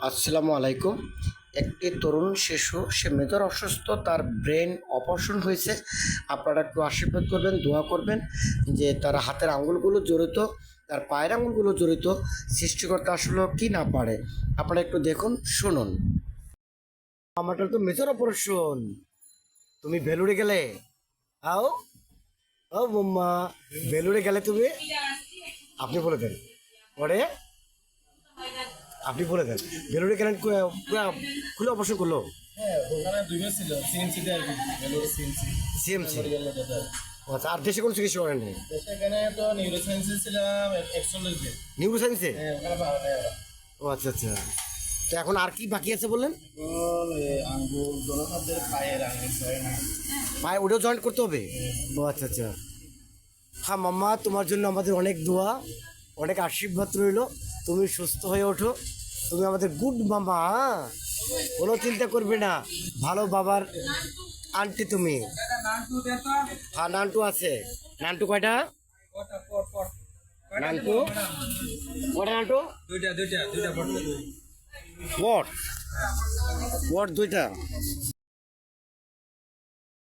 আসসালামু আলাইকুম। একটি তরুণ শিশু, সে মেজর অসুস্থ, তার ব্রেন অপারেশন হয়েছে। আপনারা একটু আশীর্বাদ করবেন, দোয়া করবেন যে তার হাতের আঙুলগুলো জড়িত, তার পায়ের আঙুলগুলো জড়িত, সৃষ্টিকর্তা আসলে কি না পারে। আপনারা একটু দেখুন, শুনুন। আমারটা তো মেজর অপারেশন। তুমি ভেলুড়ে গেলে? আও ও মোম্মা, ভেলুড়ে গেলে তুমি? আপনি বলে দেন। পরে? আপনি বলে দেন। বেলুড়ে গেলেন পুরো খুলে অপারেশন করল? হ্যাঁ সিএমসি আচ্ছা আর দেশে কোনো চিকিৎসা করেন নেই? নিউরো সায়েন্সে হ্যাঁ ও আচ্ছা আচ্ছা। তো এখন আর কি বাকি আছে বললেন? পায়ে ওটাও জয়েন্ট করতে হবে? ও আচ্ছা আচ্ছা। হ্যাঁ মাম্মা তোমার জন্য আমাদের অনেক দোয়া। অনেক আশীর্বাদ রইল। তুমি সুস্থ হয়ে ওঠো। তুমি আমাদের গুড মামা হ্যাঁ? কোনো চিন্তা করবে না। ভালো বাবার আন্টি তুমি। হ্যাঁ নানটু আছে। নানটু কয়টা? নানটু? কয়টা নানটু? দুইটা দুইটা দুইটা ওয়াট ওয়াট দুইটা।